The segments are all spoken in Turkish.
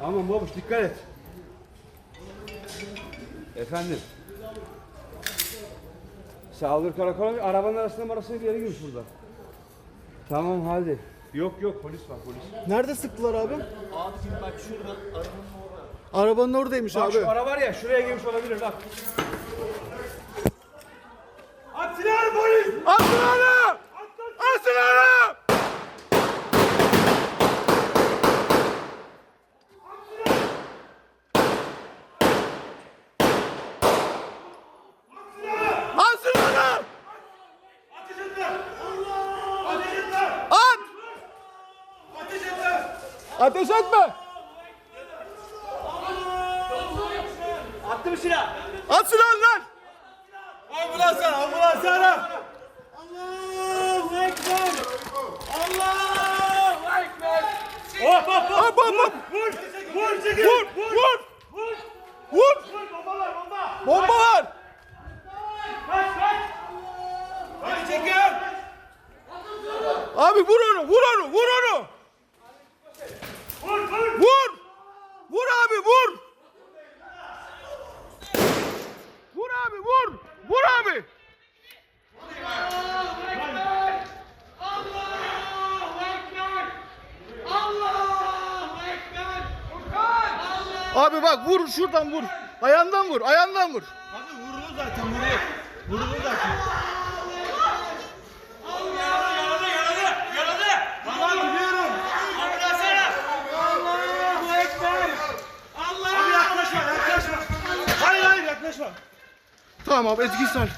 Tamam babuş dikkat et. Efendim. Sağlık karakola arabanın arasında arasında bir yere girmiş burada. Tamam hadi. Yok yok polis var polis. Nerede sıktılar abi? Abi bak şurada arabanın Arabanın oradaymış Bak abi. şu ara var ya şuraya girmiş olabilir bak. At silahını polis! At silahını! At silahını! At silahını! At! Ateş etme! Attı mı silah? At silahını lan! Ambulans ara, ambulans ara. Allahu Ekber. Allahu Ekber. Hop hop hop. Hop hop hop! Vur. Vur çekil. Vur! Vur! Vur. Vur! Vur bomba var bomba. Bomba var! Kaç kaç. Hadi çekin. Abi vur onu! Vur onu! Vur onu! Vur vur. Vur! Vur abi vur! Vur abi vur! Vur abi! Abi bak vur şuradan vur. Ayağından vur, ayağından vur. Abi vurulur zaten vurulur. Vurulur zaten. Tamam abi Ezgi sar.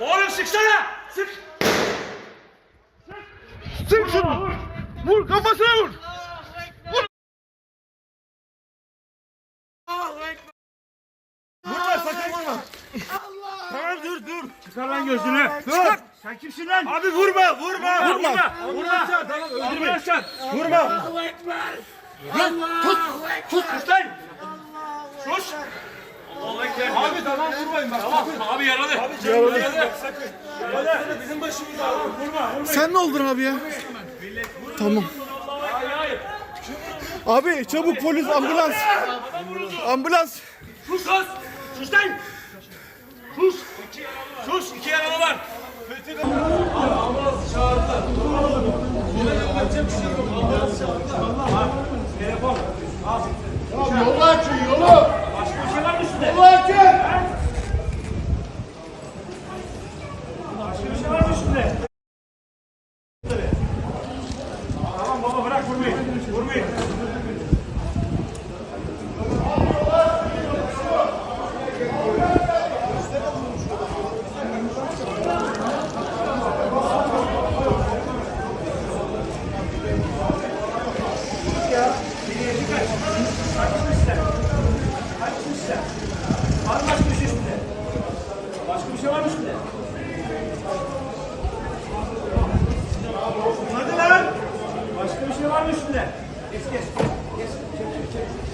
Oğlum sıksana. Sık. Sık şunu. Vur kafasına vur. Ekber. Vurma sakın vurma. Tamam dur dur. Çıkar lan gözünü. Dur. Sen kimsin lan? Abi vurma vurma. Vurma. Vurma. Tamam öldürme. Vurma. Allahu Ekber. Allahu Ekber. Sus lan. Sus. Abi tamam vurmayın bak. Tamam. Abi yaralı. Abi yaralı. Yaralı. Bizim başımıza vurma. Vurma. Sen ne oldun abi ya? Tamam. Abi çabuk polis ambulans. Ambulans. Sus sus. Sus lan. Sus. Sus. İki yaralı var. Yolu açın yolu. Başka bir şey var mı üstünde? Yolu açın. Başka bir şey var mı üstünde? Tamam baba bırak vurmayın. Vurmayın. Var mı başka bir şey üstünde? Başka bir şey var mı üstünde? Hadi lan! Başka bir şey var mı üstünde? Geç geç. Geç. Çek çek çek. çek. Bomba bomba var. Ay ambulans nerede kaldı? Sen abi. Başka bir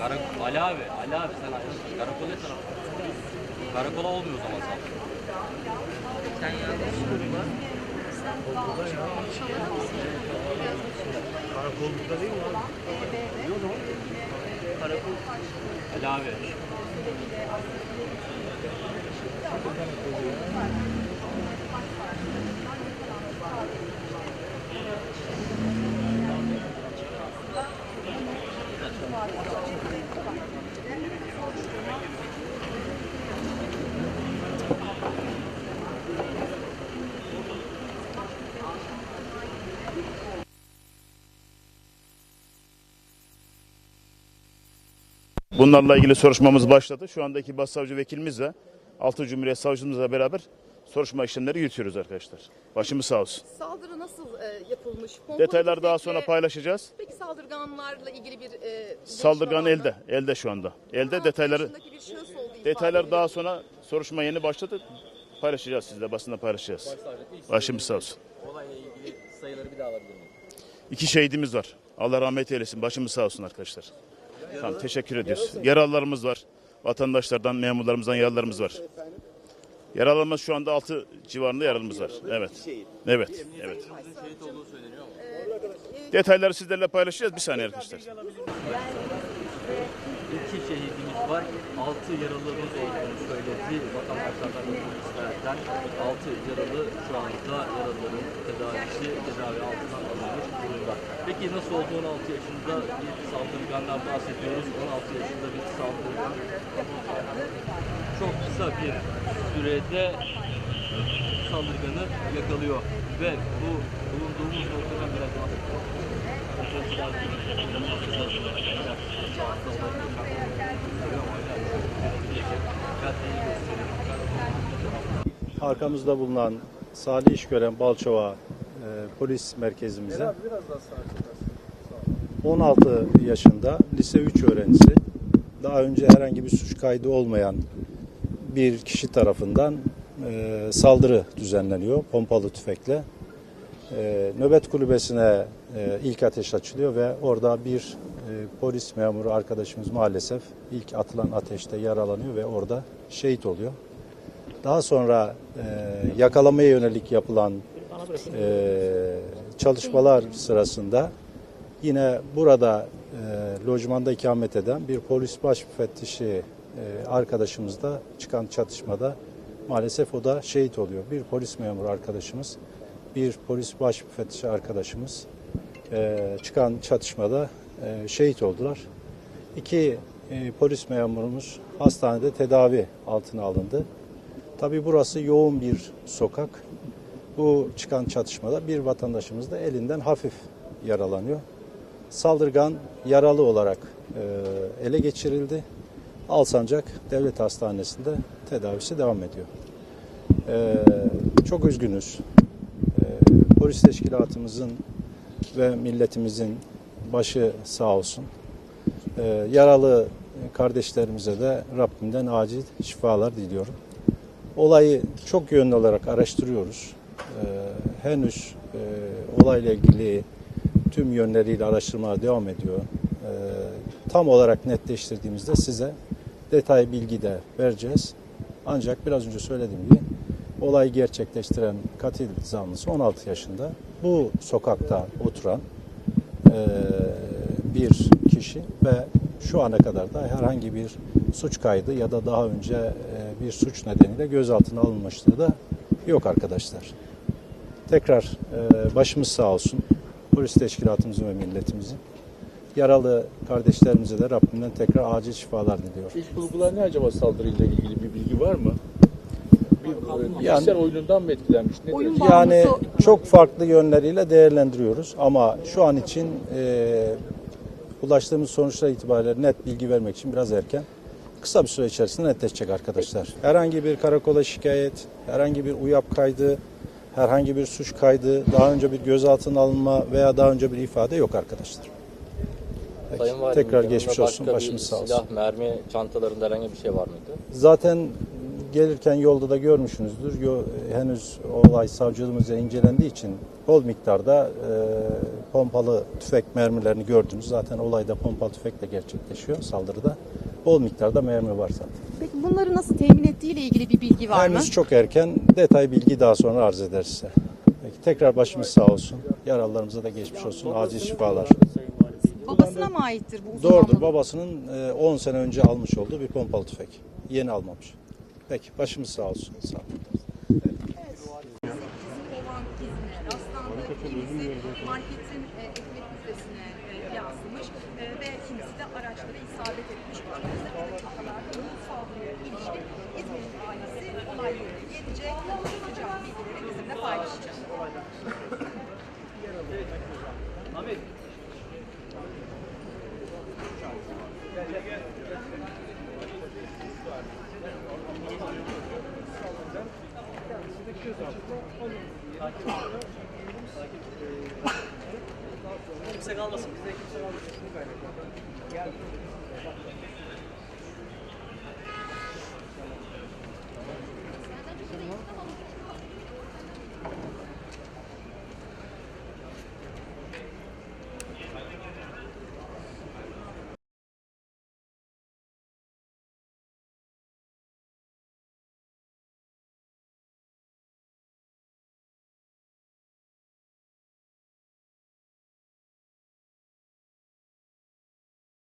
Karakol, Ali abi, Ali abi sen ayrılsın. Karakol ne tarafta? Karakola olmuyor o zaman sen. Sen yanlış durma. Karakol burada değil mi abi? Karakol. Ali abi. Bunlarla ilgili soruşturmamız başladı. Şu andaki başsavcı vekilimiz ve 6 Cumhuriyet Savcımızla beraber soruşturma işlemleri yürütüyoruz arkadaşlar. Başımız sağ olsun. Saldırı nasıl e, yapılmış? Pompalı Detayları daha sonra paylaşacağız. Peki saldırganlarla ilgili bir e, Saldırgan elde, elde şu anda. Elde 16 detayları detaylar daha sonra soruşturma yeni başladı. Paylaşacağız sizle basında paylaşacağız. Başımız sağ olsun. Olayla ilgili sayıları bir daha alabilir miyim? İki şehidimiz var. Allah rahmet eylesin. Başımız sağ olsun arkadaşlar. Tamam teşekkür ediyoruz. Yaralılarımız var. Vatandaşlardan, memurlarımızdan yaralılarımız var. Yaralarımız şu anda 6 civarında yaralımız var. Evet. Evet. Evet. Detayları sizlerle paylaşacağız. Bir saniye arkadaşlar. İki şehidimiz var. Altı yaralımız olduğunu söyledi. Vatandaşlardan polislerden. Altı yaralı şu anda yaralıların tedavisi tedavi altından alınmış durumda. Peki nasıl oldu 16 yaşında bir saldırgandan bahsediyoruz. 16 yaşında bir saldırgan çok kısa bir sürede saldırganı yakalıyor ve bu bulunduğumuz noktadan biraz Arkamızda bulunan Salih İşgören Balçova e, polis merkezimize 16 yaşında lise 3 öğrencisi. Daha önce herhangi bir suç kaydı olmayan bir kişi tarafından e, saldırı düzenleniyor pompalı tüfekle. E, nöbet kulübesine e, ilk ateş açılıyor ve orada bir polis memuru arkadaşımız maalesef ilk atılan ateşte yaralanıyor ve orada şehit oluyor. Daha sonra e, yakalamaya yönelik yapılan e, çalışmalar sırasında yine burada e, lojmanda ikamet eden bir polis baş müfettişi e, arkadaşımızda çıkan çatışmada maalesef o da şehit oluyor. Bir polis memuru arkadaşımız, bir polis baş müfettişi arkadaşımız e, çıkan çatışmada e, şehit oldular. İki e, polis memurumuz hastanede tedavi altına alındı. Tabii burası yoğun bir sokak. Bu çıkan çatışmada bir vatandaşımız da elinden hafif yaralanıyor. Saldırgan yaralı olarak e, ele geçirildi. Alsancak Devlet Hastanesi'nde tedavisi devam ediyor. E, çok üzgünüz. E, polis teşkilatımızın ve milletimizin başı sağ olsun. E, yaralı kardeşlerimize de Rabbimden acil şifalar diliyorum. Olayı çok yönlü olarak araştırıyoruz. Ee, henüz e, olayla ilgili tüm yönleriyle araştırmalar devam ediyor. Ee, tam olarak netleştirdiğimizde size detay bilgi de vereceğiz. Ancak biraz önce söylediğim gibi olayı gerçekleştiren katil zanlısı 16 yaşında. Bu sokakta oturan e, bir kişi ve şu ana kadar da herhangi bir suç kaydı ya da daha önce bir suç nedeniyle gözaltına alınmışlığı da yok arkadaşlar. Tekrar başımız sağ olsun. Polis teşkilatımızın ve milletimizin. Yaralı kardeşlerimize de Rabbimden tekrar acil şifalar diliyorum. İlk bulgular ne acaba saldırıyla ilgili bir bilgi var mı? Bir e, bilgisayar oyunundan mı etkilenmiş? Nedir? Oyun Yani çok farklı yönleriyle değerlendiriyoruz ama şu an için e, ulaştığımız sonuçlar itibariyle net bilgi vermek için biraz erken. Kısa bir süre içerisinde netleşecek arkadaşlar. Herhangi bir karakola şikayet, herhangi bir uyap kaydı, herhangi bir suç kaydı, daha önce bir gözaltına alınma veya daha önce bir ifade yok arkadaşlar. Peki, Sayın Valim, Tekrar geçmiş olsun, başımız sağ olsun. Silah, mermi, çantalarında herhangi bir şey var mıydı? Zaten gelirken yolda da görmüşsünüzdür. Yo- henüz olay savcılığımızca incelendiği için bol miktarda e, pompalı tüfek mermilerini gördünüz. Zaten olayda pompalı tüfekle gerçekleşiyor saldırıda. Bol miktarda mermi var zaten. Peki bunları nasıl temin ettiği ile ilgili bir bilgi var mı? Henüz çok erken. Detay bilgi daha sonra arz ederiz size. Peki, tekrar başımız sağ olsun. Yaralılarımıza da geçmiş olsun. Acil şifalar. Babasına mı aittir bu uzun Doğrudur. Babasının e, 10 sene önce almış olduğu bir pompalı tüfek. Yeni almamış. Peki başımız sağ olsun. Sağ olun. marketin e, e, e. kimse kalmasın. Bizde kimse kalmasın. Gel.